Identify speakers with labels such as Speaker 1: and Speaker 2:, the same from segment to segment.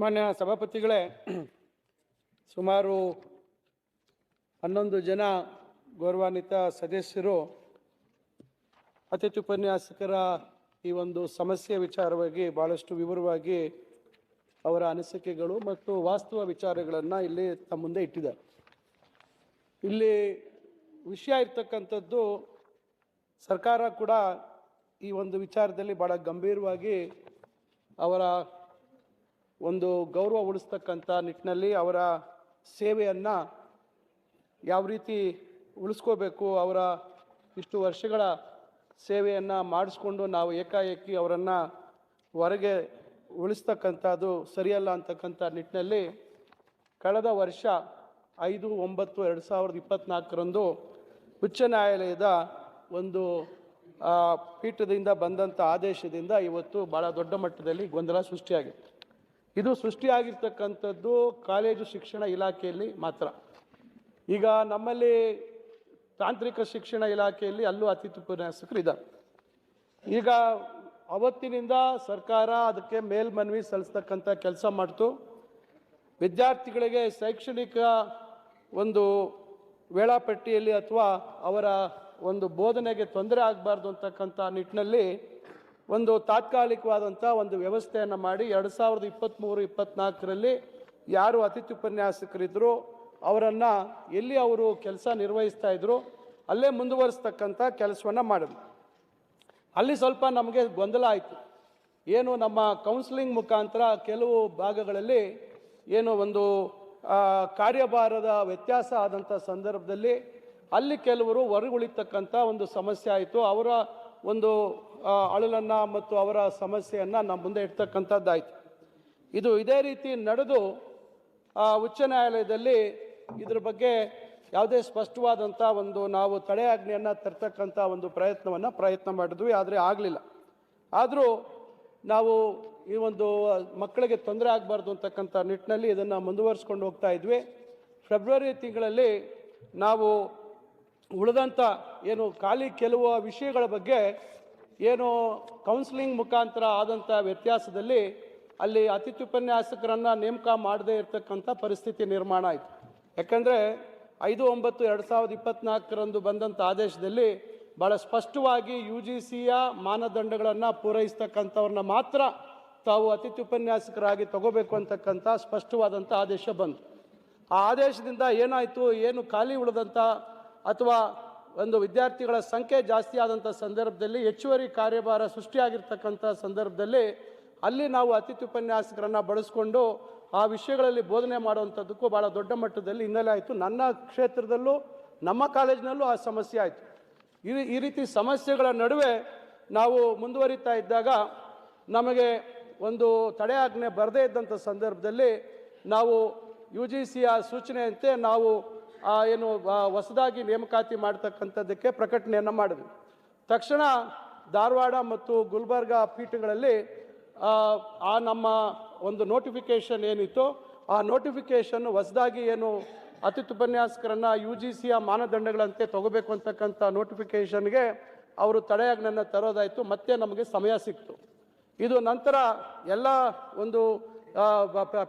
Speaker 1: ಮಾನ್ಯ ಸಭಾಪತಿಗಳೇ, ಸುಮಾರು ಹನ್ನೊಂದು ಜನ ಗೌರವಾನ್ವಿತ ಸದಸ್ಯರು, ಅತಿಥಿ ಉಪನ್ಯಾಸಕರ ಈ ಒಂದು ಸಮಸ್ಯೆ ವಿಚಾರವಾಗಿ ಭಾಳಷ್ಟು ವಿವರವಾಗಿ ಅವರ ಅನಿಸಿಕೆಗಳು ಮತ್ತು ವಾಸ್ತವ ವಿಚಾರಗಳನ್ನು ಇಲ್ಲಿ ತಮ್ಮ ಮುಂದೆ ಇಟ್ಟಿದ್ದಾರೆ. ಇಲ್ಲಿ ವಿಷಯ ಇರ್ತಕ್ಕಂಥದ್ದು, ಸರ್ಕಾರ ಕೂಡ ಈ ಒಂದು ವಿಚಾರದಲ್ಲಿ ಭಾಳ ಗಂಭೀರವಾಗಿ ಅವರ ಒಂದು ಗೌರವ ಉಳಿಸ್ತಕ್ಕಂಥ ನಿಟ್ಟಿನಲ್ಲಿ ಅವರ ಸೇವೆಯನ್ನು ಯಾವ ರೀತಿ ಉಳಿಸ್ಕೋಬೇಕು, ಅವರ ಇಷ್ಟು ವರ್ಷಗಳ ಸೇವೆಯನ್ನು ಮಾಡಿಸ್ಕೊಂಡು ನಾವು ಏಕಾಏಕಿ ಅವರನ್ನು ಹೊರಗೆ ಉಳಿಸ್ತಕ್ಕಂಥದ್ದು ಸರಿಯಲ್ಲ ಅಂತಕ್ಕಂಥ ನಿಟ್ಟಿನಲ್ಲಿ ಕಳೆದ ವರ್ಷ ಐದು, ಒಂಬತ್ತು, ಎರಡು ಸಾವಿರದ ಇಪ್ಪತ್ತ್ನಾಲ್ಕರಂದು ಉಚ್ಚ ನ್ಯಾಯಾಲಯದ ಒಂದು ಪೀಠದಿಂದ ಬಂದಂಥ ಆದೇಶದಿಂದ ಇವತ್ತು ಭಾಳ ದೊಡ್ಡ ಮಟ್ಟದಲ್ಲಿ ಗೊಂದಲ ಸೃಷ್ಟಿಯಾಗಿದೆ ಇದು ಸೃಷ್ಟಿಯಾಗಿರ್ತಕ್ಕಂಥದ್ದು ಕಾಲೇಜು ಶಿಕ್ಷಣ ಇಲಾಖೆಯಲ್ಲಿ ಮಾತ್ರ. ಈಗ ನಮ್ಮಲ್ಲಿ ತಾಂತ್ರಿಕ ಶಿಕ್ಷಣ ಇಲಾಖೆಯಲ್ಲಿ ಅಲ್ಲೂ ಅತಿಥಿ ಉಪನ್ಯಾಸಕರು ಇದ್ದಾರೆ. ಈಗ ಅವತ್ತಿನಿಂದ ಸರ್ಕಾರ ಅದಕ್ಕೆ ಮೇಲ್ಮನವಿ ಸಲ್ಲಿಸ್ತಕ್ಕಂಥ ಕೆಲಸ ಮಾಡ್ತು. ವಿದ್ಯಾರ್ಥಿಗಳಿಗೆ ಶೈಕ್ಷಣಿಕ ಒಂದು ವೇಳಾಪಟ್ಟಿಯಲ್ಲಿ ಅಥವಾ ಅವರ ಒಂದು ಬೋಧನೆಗೆ ತೊಂದರೆ ಆಗಬಾರ್ದು ಅಂತಕ್ಕಂಥ ನಿಟ್ಟಿನಲ್ಲಿ ಒಂದು ತಾತ್ಕಾಲಿಕವಾದಂಥ ಒಂದು ವ್ಯವಸ್ಥೆಯನ್ನು ಮಾಡಿ ಎರಡು ಸಾವಿರದ ಇಪ್ಪತ್ತ್ಮೂರು ಇಪ್ಪತ್ತ್ನಾಲ್ಕರಲ್ಲಿ ಯಾರು ಅತಿಥಿ ಉಪನ್ಯಾಸಕರಿದ್ದರು ಅವರನ್ನು ಎಲ್ಲಿ ಅವರು ಕೆಲಸ ನಿರ್ವಹಿಸ್ತಾ ಇದ್ದರು ಅಲ್ಲೇ ಮುಂದುವರಿಸ್ತಕ್ಕಂಥ ಕೆಲಸವನ್ನು ಮಾಡಿದ್ರು. ಅಲ್ಲಿ ಸ್ವಲ್ಪ ನಮಗೆ ಗೊಂದಲ ಆಯಿತು. ಏನು ನಮ್ಮ ಕೌನ್ಸಿಲಿಂಗ್ ಮುಖಾಂತರ ಕೆಲವು ಭಾಗಗಳಲ್ಲಿ ಏನು ಒಂದು ಕಾರ್ಯಭಾರದ ವ್ಯತ್ಯಾಸ ಆದಂಥ ಸಂದರ್ಭದಲ್ಲಿ ಅಲ್ಲಿ ಕೆಲವರು ಹೊರಗುಳಿತಕ್ಕಂಥ ಒಂದು ಸಮಸ್ಯೆ ಆಯಿತು. ಅವರ ಒಂದು ಅಳಲನ್ನು ಮತ್ತು ಅವರ ಸಮಸ್ಯೆಯನ್ನು ನಮ್ಮ ಮುಂದೆ ಇಡ್ತಕ್ಕಂಥದ್ದಾಯಿತು. ಇದು ಇದೇ ರೀತಿ ನಡೆದು ಉಚ್ಚ ನ್ಯಾಯಾಲಯದಲ್ಲಿ ಇದ್ರ ಬಗ್ಗೆ ಯಾವುದೇ ಸ್ಪಷ್ಟವಾದಂಥ ಒಂದು ನಾವು ತಡೆಯಾಜ್ಞೆಯನ್ನು ತರ್ತಕ್ಕಂಥ ಒಂದು ಪ್ರಯತ್ನವನ್ನು ಪ್ರಯತ್ನ ಮಾಡಿದ್ವಿ, ಆದರೆ ಆಗಲಿಲ್ಲ. ಆದರೂ ನಾವು ಈ ಒಂದು ಮಕ್ಕಳಿಗೆ ತೊಂದರೆ ಆಗಬಾರ್ದು ಅಂತಕ್ಕಂಥ ನಿಟ್ಟಿನಲ್ಲಿ ಇದನ್ನು ಮುಂದುವರಿಸ್ಕೊಂಡು ಹೋಗ್ತಾ ಇದ್ವಿ. ಫೆಬ್ರವರಿ ತಿಂಗಳಲ್ಲಿ ನಾವು ಉಳಿದಂಥ ಏನು ಖಾಲಿ ಕೆಲವು ವಿಷಯಗಳ ಬಗ್ಗೆ ಏನು ಕೌನ್ಸಿಲಿಂಗ್ ಮುಖಾಂತರ ಆದಂಥ ವ್ಯತ್ಯಾಸದಲ್ಲಿ ಅಲ್ಲಿ ಅತಿಥಿ ಉಪನ್ಯಾಸಕರನ್ನು ನೇಮಕ ಮಾಡದೇ ಇರತಕ್ಕಂಥ ಪರಿಸ್ಥಿತಿ ನಿರ್ಮಾಣ ಆಯಿತು. ಯಾಕಂದರೆ ಐದು ಒಂಬತ್ತು ಎರಡು ಸಾವಿರದ ಇಪ್ಪತ್ತ್ನಾಲ್ಕರಂದು ಬಂದಂಥ ಆದೇಶದಲ್ಲಿ ಭಾಳ ಸ್ಪಷ್ಟವಾಗಿ ಯು ಜಿ ಸಿಯ ಮಾನದಂಡಗಳನ್ನು ಪೂರೈಸ್ತಕ್ಕಂಥವ್ರನ್ನ ಮಾತ್ರ ತಾವು ಅತಿಥಿ ಉಪನ್ಯಾಸಕರಾಗಿ ತಗೋಬೇಕು ಅಂತಕ್ಕಂಥ ಸ್ಪಷ್ಟವಾದಂಥ ಆದೇಶ ಬಂತು. ಆ ಆದೇಶದಿಂದ ಏನಾಯಿತು, ಏನು ಖಾಲಿ ಉಳಿದಂಥ ಅಥವಾ ಒಂದು ವಿದ್ಯಾರ್ಥಿಗಳ ಸಂಖ್ಯೆ ಜಾಸ್ತಿ ಆದಂಥ ಸಂದರ್ಭದಲ್ಲಿ ಹೆಚ್ಚುವರಿ ಕಾರ್ಯಭಾರ ಸೃಷ್ಟಿಯಾಗಿರ್ತಕ್ಕಂಥ ಸಂದರ್ಭದಲ್ಲಿ ಅಲ್ಲಿ ನಾವು ಅತಿಥಿ ಉಪನ್ಯಾಸಕರನ್ನು ಬಳಸ್ಕೊಂಡು ಆ ವಿಷಯಗಳಲ್ಲಿ ಬೋಧನೆ ಮಾಡುವಂಥದ್ದಕ್ಕೂ ಭಾಳ ದೊಡ್ಡ ಮಟ್ಟದಲ್ಲಿ ಹಿನ್ನೆಲೆ ಆಯಿತು. ನನ್ನ ಕ್ಷೇತ್ರದಲ್ಲೂ, ನಮ್ಮ ಕಾಲೇಜಿನಲ್ಲೂ ಆ ಸಮಸ್ಯೆ ಆಯಿತು. ಈ ಈ ರೀತಿ ಸಮಸ್ಯೆಗಳ ನಡುವೆ ನಾವು ಮುಂದುವರಿತಾ ಇದ್ದಾಗ ನಮಗೆ ಒಂದು ತಡೆಯಾಜ್ಞೆ ಬರದೇ ಇದ್ದಂಥ ಸಂದರ್ಭದಲ್ಲಿ ನಾವು ಯು ಜಿ ಸಿಯ ಸೂಚನೆಯಂತೆ ನಾವು ಏನು ಹೊಸದಾಗಿ ನೇಮಕಾತಿ ಮಾಡ್ತಕ್ಕಂಥದ್ದಕ್ಕೆ ಪ್ರಕಟಣೆಯನ್ನು ಮಾಡಿದ್ವಿ. ತಕ್ಷಣ ಧಾರವಾಡ ಮತ್ತು ಗುಲ್ಬರ್ಗ ಪೀಠಗಳಲ್ಲಿ ಆ, ನಮ್ಮ ಒಂದು ನೋಟಿಫಿಕೇಷನ್ ಏನಿತ್ತು ಆ ನೋಟಿಫಿಕೇಷನ್ನು ಹೊಸದಾಗಿ ಏನು ಅತಿಥಿ ಉಪನ್ಯಾಸಕರನ್ನು ಯು ಜಿ ಸಿಯ ಮಾನದಂಡಗಳಂತೆ ತಗೋಬೇಕು ಅಂತಕ್ಕಂಥ ನೋಟಿಫಿಕೇಷನ್ಗೆ ಅವರು ತಡೆಯಾಜ್ಞೆಯನ್ನು ತರೋದಾಯಿತು ಮತ್ತೆ ನಮಗೆ ಸಮಯ ಸಿಕ್ತು. ಇದು ನಂತರ ಎಲ್ಲ ಒಂದು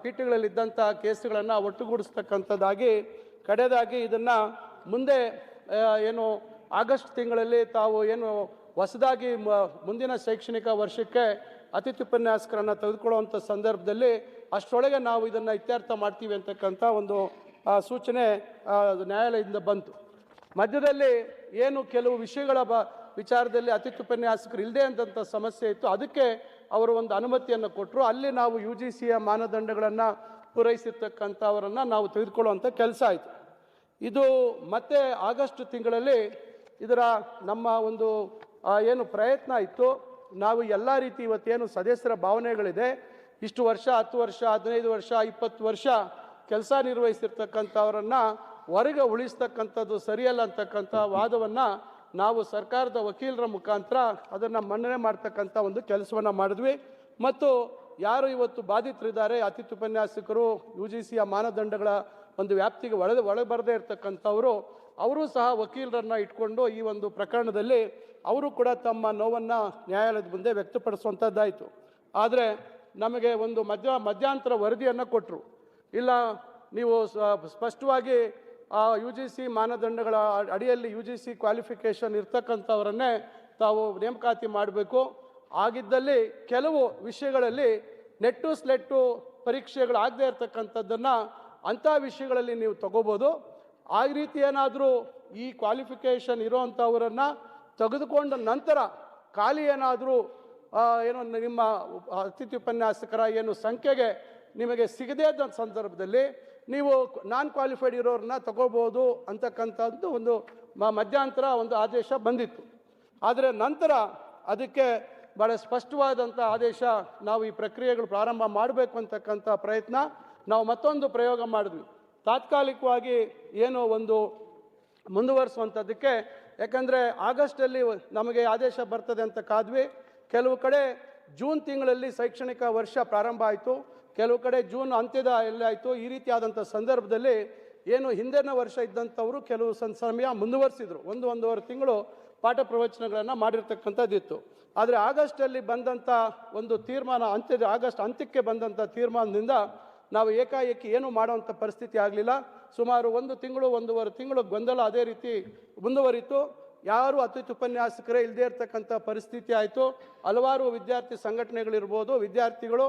Speaker 1: ಪೀಠಗಳಲ್ಲಿದ್ದಂಥ ಕೇಸುಗಳನ್ನು ಒಟ್ಟುಗೂಡಿಸ್ತಕ್ಕಂಥದ್ದಾಗಿ ಕಡೆಯದಾಗಿ ಇದನ್ನು ಮುಂದೆ ಏನು ಆಗಸ್ಟ್ ತಿಂಗಳಲ್ಲಿ ತಾವು ಏನು ಹೊಸದಾಗಿ ಮುಂದಿನ ಶೈಕ್ಷಣಿಕ ವರ್ಷಕ್ಕೆ ಅತಿಥಿ ಉಪನ್ಯಾಸಕರನ್ನು ತೆಗೆದುಕೊಳ್ಳುವಂಥ ಸಂದರ್ಭದಲ್ಲಿ ಅಷ್ಟರೊಳಗೆ ನಾವು ಇದನ್ನು ಇತ್ಯರ್ಥ ಮಾಡ್ತೀವಿ ಅಂತಕ್ಕಂಥ ಒಂದು ಸೂಚನೆ ನ್ಯಾಯಾಲಯದಿಂದ ಬಂತು. ಮಧ್ಯದಲ್ಲಿ ಏನು ಕೆಲವು ವಿಷಯಗಳ ಬ, ವಿಚಾರದಲ್ಲಿ ಅತಿಥಿ ಉಪನ್ಯಾಸಕರು ಇಲ್ಲದೆ ಅಂದಂಥ ಸಮಸ್ಯೆ ಇತ್ತು. ಅದಕ್ಕೆ ಅವರು ಒಂದು ಅನುಮತಿಯನ್ನು ಕೊಟ್ಟರು ಅಲ್ಲಿ ನಾವು ಯು ಜಿ ಸಿಯ ಮಾನದಂಡಗಳನ್ನು ಪೂರೈಸಿರ್ತಕ್ಕಂಥವರನ್ನು ನಾವು ತೆಗೆದುಕೊಳ್ಳುವಂಥ ಕೆಲಸ ಆಯಿತು. ಇದು ಮತ್ತೆ ಆಗಸ್ಟ್ ತಿಂಗಳಲ್ಲಿ ಇದರ ನಮ್ಮ ಒಂದು ಏನು ಪ್ರಯತ್ನ ಇತ್ತು. ನಾವು ಎಲ್ಲ ರೀತಿ ಇವತ್ತೇನು ಸದಸ್ಯರ ಭಾವನೆಗಳಿದೆ. ಇಷ್ಟು ವರ್ಷ, ಹತ್ತು ವರ್ಷ, ಹದಿನೈದು ವರ್ಷ, ಇಪ್ಪತ್ತು ವರ್ಷ ಕೆಲಸ ನಿರ್ವಹಿಸಿರ್ತಕ್ಕಂಥವರನ್ನು ಹೊರಗೆ ಉಳಿಸ್ತಕ್ಕಂಥದ್ದು ಸರಿಯಲ್ಲ ಅಂತಕ್ಕಂಥ ವಾದವನ್ನು ನಾವು ಸರ್ಕಾರದ ವಕೀಲರ ಮುಖಾಂತರ ಅದನ್ನು ಮನ್ನಣೆ ಮಾಡ್ತಕ್ಕಂಥ ಒಂದು ಕೆಲಸವನ್ನು ಮಾಡಿದ್ವಿ. ಮತ್ತು ಯಾರು ಇವತ್ತು ಬಾಧಿತರಿದ್ದಾರೆ, ಅತಿಥಿ ಉಪನ್ಯಾಸಕರು, ಯು ಜಿ ಸಿಯ ಮಾನದಂಡಗಳ ಒಂದು ವ್ಯಾಪ್ತಿಗೆ ಒಳ ಒಳಗೆ ಬರದೇ ಇರತಕ್ಕಂಥವರು, ಅವರು ಸಹ ವಕೀಲರನ್ನ ಇಟ್ಕೊಂಡು ಈ ಒಂದು ಪ್ರಕರಣದಲ್ಲಿ ಅವರು ಕೂಡ ತಮ್ಮ ನೋವನ್ನು ನ್ಯಾಯಾಲಯದ ಮುಂದೆ ವ್ಯಕ್ತಪಡಿಸುವಂಥದ್ದಾಯಿತು. ಆದರೆ ನಮಗೆ ಒಂದು ಮಧ್ಯ, ಮಧ್ಯಾಂತರ ವರದಿಯನ್ನು ಕೊಟ್ಟರು ಇಲ್ಲ, ನೀವು ಸ್ಪಷ್ಟವಾಗಿ ಆ ಯು ಜಿ ಸಿ ಮಾನದಂಡಗಳ ಅಡಿಯಲ್ಲಿ ಯು ಜಿ ಸಿ ಕ್ವಾಲಿಫಿಕೇಷನ್ ಇರ್ತಕ್ಕಂಥವರನ್ನೇ ತಾವು ನೇಮಕಾತಿ ಮಾಡಬೇಕು. ಆಗಿದ್ದಲ್ಲಿ ಕೆಲವು ವಿಷಯಗಳಲ್ಲಿ ನೆಟ್ಟು ಸ್ಲೆಟ್ಟು ಪರೀಕ್ಷೆಗಳು ಆಗದೆ ಇರತಕ್ಕಂಥದ್ದನ್ನು ಅಂಥ ವಿಷಯಗಳಲ್ಲಿ ನೀವು ತಗೋಬೋದು. ಆ ರೀತಿ ಏನಾದರೂ ಈ ಕ್ವಾಲಿಫಿಕೇಷನ್ ಇರೋವಂಥವರನ್ನು ತೆಗೆದುಕೊಂಡ ನಂತರ ಖಾಲಿ ಏನಾದರೂ ಏನೋ ನಿಮ್ಮ ಅತಿಥಿ ಉಪನ್ಯಾಸಕರ ಏನು ಸಂಖ್ಯೆಗೆ ನಿಮಗೆ ಸಿಗದೇ ಇದ್ದ ಸಂದರ್ಭದಲ್ಲಿ ನೀವು ನಾನ್ ಕ್ವಾಲಿಫೈಡ್ ಇರೋರನ್ನ ತಗೋಬೋದು ಅಂತಕ್ಕಂಥದ್ದು ಒಂದು ಮಧ್ಯಂತರ ಒಂದು ಆದೇಶ ಬಂದಿತ್ತು. ಆದರೆ ನಂತರ ಅದಕ್ಕೆ ಭಾಳ ಸ್ಪಷ್ಟವಾದಂಥ ಆದೇಶ ನಾವು ಈ ಪ್ರಕ್ರಿಯೆಗಳು ಪ್ರಾರಂಭ ಮಾಡಬೇಕು ಅಂತಕ್ಕಂಥ ಪ್ರಯತ್ನ ನಾವು ಮತ್ತೊಂದು ಪ್ರಯೋಗ ಮಾಡಿದ್ವಿ. ತಾತ್ಕಾಲಿಕವಾಗಿ ಏನೋ ಒಂದು ಮುಂದುವರಿಸುವಂಥದ್ದಕ್ಕೆ, ಯಾಕಂದರೆ ಆಗಸ್ಟಲ್ಲಿ ನಮಗೆ ಆದೇಶ ಬರ್ತದೆ ಅಂತ ಕಾದ್ವಿ. ಕೆಲವು ಕಡೆ ಜೂನ್ ತಿಂಗಳಲ್ಲಿ ಶೈಕ್ಷಣಿಕ ವರ್ಷ ಪ್ರಾರಂಭ ಆಯಿತು. ಕೆಲವು ಕಡೆ ಜೂನ್ ಅಂತ್ಯದ ಎಲ್ಲ ಆಯಿತು. ಈ ರೀತಿಯಾದಂಥ ಸಂದರ್ಭದಲ್ಲಿ ಏನು ಹಿಂದಿನ ವರ್ಷ ಇದ್ದಂಥವರು ಕೆಲವು ಸಂ, ಸಮಯ ಮುಂದುವರಿಸಿದರು. ಒಂದು ಒಂದೂವರೆ ತಿಂಗಳು ಪಾಠ ಪ್ರವಚನಗಳನ್ನು ಮಾಡಿರ್ತಕ್ಕಂಥದ್ದಿತ್ತು. ಆದರೆ ಆಗಸ್ಟಲ್ಲಿ ಬಂದಂಥ ಒಂದು ತೀರ್ಮಾನ, ಅಂತ್ಯದ ಆಗಸ್ಟ್ ಅಂತ್ಯಕ್ಕೆ ಬಂದಂಥ ತೀರ್ಮಾನದಿಂದ ನಾವು ಏಕಾಏಕಿ ಏನು ಮಾಡುವಂಥ ಪರಿಸ್ಥಿತಿ ಆಗಲಿಲ್ಲ. ಸುಮಾರು ಒಂದು ತಿಂಗಳು, ಒಂದೂವರೆ ತಿಂಗಳು ಗೊಂದಲ ಅದೇ ರೀತಿ ಮುಂದುವರಿತು. ಯಾರು ಅತಿಥಿ ಉಪನ್ಯಾಸಕರೇ ಇಲ್ಲದೇ ಇರತಕ್ಕಂಥ ಪರಿಸ್ಥಿತಿ ಆಯಿತು. ಹಲವಾರು ವಿದ್ಯಾರ್ಥಿ ಸಂಘಟನೆಗಳಿರ್ಬೋದು, ವಿದ್ಯಾರ್ಥಿಗಳು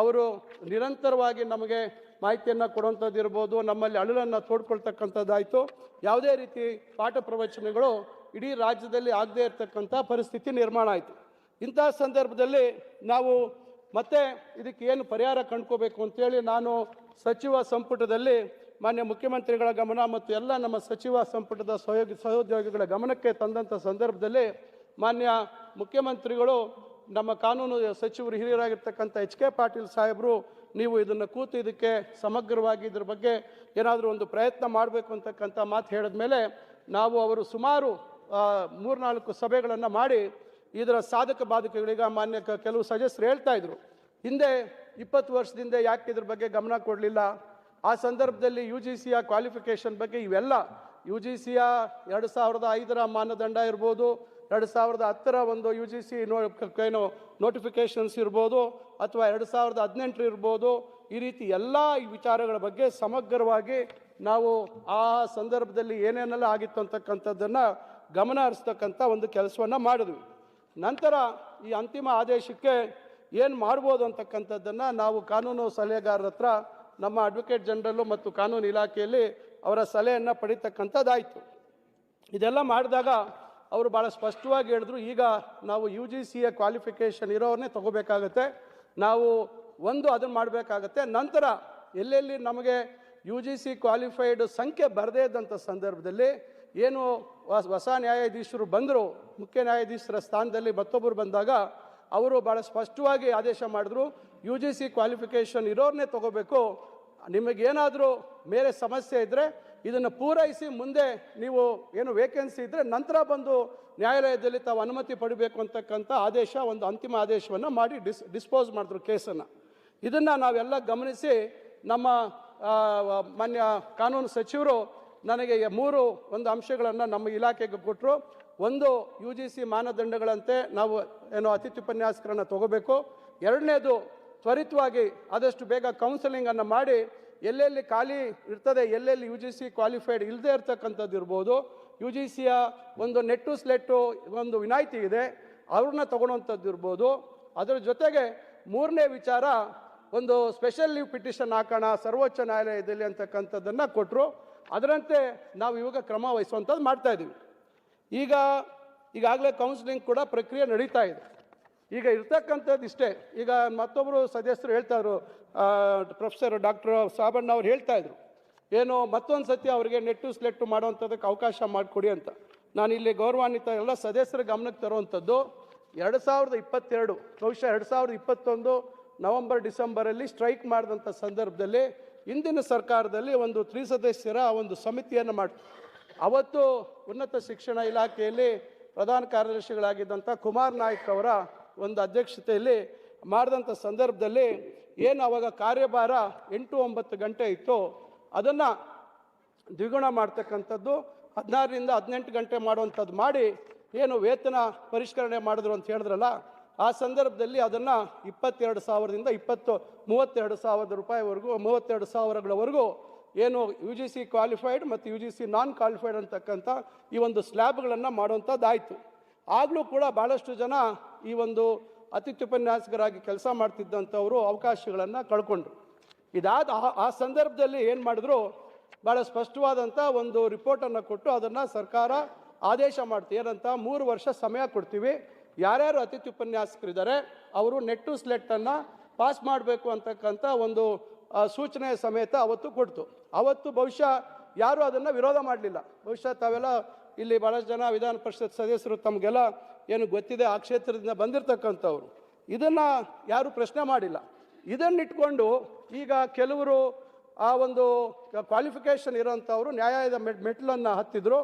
Speaker 1: ಅವರು ನಿರಂತರವಾಗಿ ನಮಗೆ ಮಾಹಿತಿಯನ್ನು ಕೊಡುವಂಥದ್ದು ಇರ್ಬೋದು, ನಮ್ಮಲ್ಲಿ ಅಳಲನ್ನು ತೋಡ್ಕೊಳ್ತಕ್ಕಂಥದ್ದಾಯಿತು. ಯಾವುದೇ ರೀತಿ ಪಾಠ ಪ್ರವಚನಗಳು ಇಡೀ ರಾಜ್ಯದಲ್ಲಿ ಆಗದೇ ಇರತಕ್ಕಂಥ ಪರಿಸ್ಥಿತಿ ನಿರ್ಮಾಣ ಆಯಿತು. ಇಂಥ ಸಂದರ್ಭದಲ್ಲಿ ನಾವು ಮತ್ತೆ ಇದಕ್ಕೆ ಏನು ಪರಿಹಾರ ಕಂಡ್ಕೋಬೇಕು ಅಂತೇಳಿ ನಾನು ಸಚಿವ ಸಂಪುಟದಲ್ಲಿ ಮಾನ್ಯ ಮುಖ್ಯಮಂತ್ರಿಗಳ ಗಮನ ಮತ್ತು ಎಲ್ಲ ನಮ್ಮ ಸಚಿವ ಸಂಪುಟದ ಸಹಯೋಗಿ, ಸಹೋದ್ಯೋಗಿಗಳ ಗಮನಕ್ಕೆ ತಂದಂಥ ಸಂದರ್ಭದಲ್ಲಿ ಮಾನ್ಯ ಮುಖ್ಯಮಂತ್ರಿಗಳು, ನಮ್ಮ ಕಾನೂನು ಸಚಿವರು, ಹಿರಿಯರಾಗಿರ್ತಕ್ಕಂಥ ಎಚ್ ಕೆ ಪಾಟೀಲ್ ಸಾಹೇಬರು, ನೀವು ಇದನ್ನು ಕೂತು ಇದಕ್ಕೆ ಸಮಗ್ರವಾಗಿ ಇದ್ರ ಬಗ್ಗೆ ಏನಾದರೂ ಒಂದು ಪ್ರಯತ್ನ ಮಾಡಬೇಕು ಅಂತಕ್ಕಂಥ ಮಾತು ಹೇಳಿದ ಮೇಲೆ ನಾವು ಅವರು ಸುಮಾರು ಮೂರ್ನಾಲ್ಕು ಸಭೆಗಳನ್ನು ಮಾಡಿ ಇದರ ಸಾಧಕ ಬಾಧಕಗಳಿಗೆ ಮಾನ್ಯ ಕೆಲವು ಸಜೆಸ್ಟ್ರು ಹೇಳ್ತಾ ಇದ್ರು. ಹಿಂದೆ ಇಪ್ಪತ್ತು ವರ್ಷದಿಂದ ಯಾಕೆ ಇದ್ರ ಬಗ್ಗೆ ಗಮನ ಕೊಡಲಿಲ್ಲ? ಆ ಸಂದರ್ಭದಲ್ಲಿ ಯು ಜಿ ಸಿಯ ಕ್ವಾಲಿಫಿಕೇಷನ್ ಬಗ್ಗೆ ಇವೆಲ್ಲ ಯು ಜಿ ಸಿಯ ಎರಡು ಸಾವಿರದ ಐದರ ಮಾನದಂಡ ಇರ್ಬೋದು, ಎರಡು ಸಾವಿರದ ಹತ್ತರ ಒಂದು ಯು ಜಿ ಸಿ ನೋ ಏನು ನೋಟಿಫಿಕೇಷನ್ಸ್ ಇರ್ಬೋದು, ಅಥವಾ ಎರಡು ಸಾವಿರದ ಹದಿನೆಂಟು ಇರ್ಬೋದು, ಈ ರೀತಿ ಎಲ್ಲ ವಿಚಾರಗಳ ಬಗ್ಗೆ ಸಮಗ್ರವಾಗಿ ನಾವು ಆ ಸಂದರ್ಭದಲ್ಲಿ ಏನೇನೆಲ್ಲ ಆಗಿತ್ತು ಅಂತಕ್ಕಂಥದ್ದನ್ನು ಗಮನ ಹರಿಸ್ತಕ್ಕಂಥ ಒಂದು ಕೆಲಸವನ್ನು ಮಾಡಿದ್ವಿ. ನಂತರ ಈ ಅಂತಿಮ ಆದೇಶಕ್ಕೆ ಏನು ಮಾಡ್ಬೋದು ಅಂತಕ್ಕಂಥದ್ದನ್ನು ನಾವು ಕಾನೂನು ಸಲಹೆಗಾರರ ಹತ್ರ ನಮ್ಮ ಅಡ್ವೊಕೇಟ್ ಜನರಲ್ಲು ಮತ್ತು ಕಾನೂನು ಇಲಾಖೆಯಲ್ಲಿ ಅವರ ಸಲಹೆಯನ್ನು ಪಡಿತಕ್ಕಂಥದ್ದಾಯಿತು. ಇದೆಲ್ಲ ಮಾಡಿದಾಗ ಅವರು ಭಾಳ ಸ್ಪಷ್ಟವಾಗಿ ಹೇಳಿದ್ರು, ಈಗ ನಾವು ಯು ಜಿ ಸಿಯ ಕ್ವಾಲಿಫಿಕೇಷನ್ ಇರೋರನ್ನೇ ತಗೋಬೇಕಾಗತ್ತೆ, ನಾವು ಒಂದು ಅದನ್ನು ಮಾಡಬೇಕಾಗತ್ತೆ, ನಂತರ ಎಲ್ಲೆಲ್ಲಿ ನಮಗೆ ಯು ಜಿ ಸಿ ಕ್ವಾಲಿಫೈಡ್ ಸಂಖ್ಯೆ ಬರದೇ ಇದ್ದಂಥ ಸಂದರ್ಭದಲ್ಲಿ ಏನು ಹೊಸ ನ್ಯಾಯಾಧೀಶರು ಬಂದರು, ಮುಖ್ಯ ನ್ಯಾಯಾಧೀಶರ ಸ್ಥಾನದಲ್ಲಿ ಮತ್ತೊಬ್ಬರು ಬಂದಾಗ ಅವರು ಭಾಳ ಸ್ಪಷ್ಟವಾಗಿ ಆದೇಶ ಮಾಡಿದ್ರು ಯು ಜಿ ಸಿ ಕ್ವಾಲಿಫಿಕೇಷನ್ ಇರೋರನ್ನೇ ತಗೋಬೇಕು, ನಿಮಗೇನಾದರೂ ಬೇರೆ ಸಮಸ್ಯೆ ಇದ್ದರೆ ಇದನ್ನು ಪೂರೈಸಿ ಮುಂದೆ ನೀವು ಏನು ವೇಕೆನ್ಸಿ ಇದ್ದರೆ ನಂತರ ಬಂದು ನ್ಯಾಯಾಲಯದಲ್ಲಿ ತಾವು ಅನುಮತಿ ಪಡಿಬೇಕು ಅಂತಕ್ಕಂಥ ಆದೇಶ, ಒಂದು ಅಂತಿಮ ಆದೇಶವನ್ನು ಮಾಡಿ ಡಿಸ್, ಡಿಸ್ಪೋಸ್ ಮಾಡಿದ್ರು ಕೇಸನ್ನು. ಇದನ್ನು ನಾವೆಲ್ಲ ಗಮನಿಸಿ ನಮ್ಮ ಮಾನ್ಯ ಕಾನೂನು ಸಚಿವರು ನನಗೆ ಮೂರು ಒಂದು ಅಂಶಗಳನ್ನು ನಮ್ಮ ಇಲಾಖೆಗೆ ಕೊಟ್ಟರು ಒಂದು ಯು ಜಿ ಸಿ ಮಾನದಂಡಗಳಂತೆ ನಾವು ಏನು ಅತಿಥಿ ಉಪನ್ಯಾಸಕರನ್ನು ತಗೋಬೇಕು. ಎರಡನೇದು ತ್ವರಿತವಾಗಿ ಆದಷ್ಟು ಬೇಗ ಕೌನ್ಸಲಿಂಗನ್ನು ಮಾಡಿ ಎಲ್ಲೆಲ್ಲಿ ಖಾಲಿ ಇರ್ತದೆ, ಎಲ್ಲೆಲ್ಲಿ ಯು ಜಿ ಸಿ ಕ್ವಾಲಿಫೈಡ್ ಇಲ್ಲದೆ ಇರ್ತಕ್ಕಂಥದ್ದು ಇರ್ಬೋದು. ಯು ಜಿ ಸಿಯ ಒಂದು ನೆಟ್ಟು ಸ್ಲೆಟ್ಟು ಒಂದು ವಿನಾಯಿತಿ ಇದೆ, ಅವ್ರನ್ನ ತೊಗೊಳೋಂಥದ್ದು ಇರ್ಬೋದು. ಅದರ ಜೊತೆಗೆ ಮೂರನೇ ವಿಚಾರ ಒಂದು ಸ್ಪೆಷಲ್ ಲೀವ್ ಪಿಟಿಷನ್ ಹಾಕೋಣ, ಸರ್ವೋಚ್ಚ ನ್ಯಾಯಾಲಯದಲ್ಲಿ ಅಂತಕ್ಕಂಥದ್ದನ್ನು ಕೊಟ್ಟರು ಅದರಂತೆ ನಾವು ಇವಾಗ ಕ್ರಮ ವಹಿಸುವಂಥದ್ದು ಮಾಡ್ತಾ ಇದ್ದೀವಿ. ಈಗ, ಈಗಾಗಲೇ ಕೌನ್ಸಿಲಿಂಗ್ ಕೂಡ ಪ್ರಕ್ರಿಯೆ ನಡೀತಾ ಇದೆ. ಈಗ ಇರ್ತಕ್ಕಂಥದ್ದು ಇಷ್ಟೇ. ಈಗ ಮತ್ತೊಬ್ಬರು ಸದಸ್ಯರು ಹೇಳ್ತಾ ಇದ್ರು ಪ್ರೊಫೆಸರ್ ಡಾಕ್ಟರ್ ಸಾಬಣ್ಣ ಅವ್ರು ಹೇಳ್ತಾ ಇದ್ರು, ಏನು ಮತ್ತೊಂದು ಸತಿ ಅವರಿಗೆ ನೆಟ್ಟು ಸ್ಲೆಟ್ಟು ಮಾಡುವಂಥದ್ದಕ್ಕೆ ಅವಕಾಶ ಮಾಡಿಕೊಡಿ ಅಂತ. ನಾನು ಇಲ್ಲಿ ಗೌರವಾನ್ವಿತ ಎಲ್ಲ ಸದಸ್ಯರ ಗಮನಕ್ಕೆ ತರುವಂಥದ್ದು, ಎರಡು ಸಾವಿರದ ಇಪ್ಪತ್ತೆರಡು, ಬಹುಶಃ ಎರಡು ಸಾವಿರದ ಇಪ್ಪತ್ತೊಂದು ನವಂಬರ್ ಡಿಸೆಂಬರಲ್ಲಿ ಸ್ಟ್ರೈಕ್ ಮಾಡಿದಂಥ ಸಂದರ್ಭದಲ್ಲಿ ಇಂದಿನ ಸರ್ಕಾರದಲ್ಲಿ ಒಂದು ತ್ರಿಸದಸ್ಯರ ಒಂದು ಸಮಿತಿಯನ್ನು ಮಾಡಿ, ಅವತ್ತು ಉನ್ನತ ಶಿಕ್ಷಣ ಇಲಾಖೆಯಲ್ಲಿ ಪ್ರಧಾನ ಕಾರ್ಯದರ್ಶಿಗಳಾಗಿದ್ದಂಥ ಕುಮಾರ್ ನಾಯ್ಕ್ ಅವರ ಒಂದು ಅಧ್ಯಕ್ಷತೆಯಲ್ಲಿ ಮಾಡಿದಂಥ ಸಂದರ್ಭದಲ್ಲಿ ಏನು ಅವಾಗ ಕಾರ್ಯಭಾರ ಎಂಟು ಒಂಬತ್ತು ಗಂಟೆ ಇತ್ತು, ಅದನ್ನು ದ್ವಿಗುಣ ಮಾಡ್ತಕ್ಕಂಥದ್ದು, ಹದಿನಾರರಿಂದ ಹದಿನೆಂಟು ಗಂಟೆ ಮಾಡುವಂಥದ್ದು ಮಾಡಿ, ಏನು ವೇತನ ಪರಿಷ್ಕರಣೆ ಮಾಡಿದ್ರು ಅಂತ ಹೇಳಿದ್ರಲ್ಲ ಆ ಸಂದರ್ಭದಲ್ಲಿ ಅದನ್ನು ಇಪ್ಪತ್ತೆರಡು ಸಾವಿರದಿಂದ ಇಪ್ಪತ್ತು, ಮೂವತ್ತೆರಡು ಸಾವಿರದ ರೂಪಾಯಿವರೆಗೂ, ಮೂವತ್ತೆರಡು ಸಾವಿರಗಳವರೆಗೂ ಏನು ಯು ಜಿ ಸಿ ಕ್ವಾಲಿಫೈಡ್ ಮತ್ತು U G C non qualified ಅಂತಕ್ಕಂಥ ಈ ಒಂದು ಸ್ಲ್ಯಾಬ್ಗಳನ್ನು ಮಾಡುವಂಥದ್ದಾಯಿತು. ಆಗಲೂ ಕೂಡ ಭಾಳಷ್ಟು ಜನ ಈ ಒಂದು ಅತಿಥಿ ಉಪನ್ಯಾಸಕರಾಗಿ ಕೆಲಸ ಮಾಡ್ತಿದ್ದಂಥವರು ಅವಕಾಶಗಳನ್ನು ಕಳ್ಕೊಂಡ್ರು. ಇದಾದ ಆ- ಆ ಸಂದರ್ಭದಲ್ಲಿ ಏನು ಮಾಡಿದ್ರು ಭಾಳ ಸ್ಪಷ್ಟವಾದಂಥ ಒಂದು ರಿಪೋರ್ಟನ್ನು ಕೊಟ್ಟು ಅದನ್ನು ಸರ್ಕಾರ ಆದೇಶ ಮಾಡ್ತೀವಿ ಏನಂತ, ಮೂರು ವರ್ಷ ಸಮಯ ಕೊಡ್ತೀವಿ. ಯಾರ್ಯಾರು ಅತಿಥಿ ಉಪನ್ಯಾಸಕರಿದ್ದಾರೆ ಅವರು ನೆಟ್ಟು ಸ್ಲೆಟ್ಟನ್ನು ಪಾಸ್ ಮಾಡಬೇಕು ಅಂತಕ್ಕಂಥ ಒಂದು ಸೂಚನೆ ಸಮೇತ ಅವತ್ತು ಕೊಡ್ತು. ಅವತ್ತು ಬಹುಶಃ ಯಾರೂ ಅದನ್ನು ವಿರೋಧ ಮಾಡಲಿಲ್ಲ. ಬಹುಶಃ ತಾವೆಲ್ಲ ಇಲ್ಲಿ ಭಾಳಷ್ಟು ಜನ ವಿಧಾನ ಪರಿಷತ್ ಸದಸ್ಯರು ತಮಗೆಲ್ಲ ಏನು ಗೊತ್ತಿದೆ, ಆ ಕ್ಷೇತ್ರದಿಂದ ಬಂದಿರತಕ್ಕಂಥವ್ರು. ಇದನ್ನು ಯಾರೂ ಪ್ರಶ್ನೆ ಮಾಡಿಲ್ಲ. ಇದನ್ನಿಟ್ಕೊಂಡು ಈಗ ಕೆಲವರು ಆ ಒಂದು ಕ್ವಾಲಿಫಿಕೇಷನ್ ಇರೋಂಥವ್ರು ನ್ಯಾಯಾಲಯದ ಮೆಟ್ ಮೆಟ್ಲನ್ನು ಹತ್ತಿದ್ರು.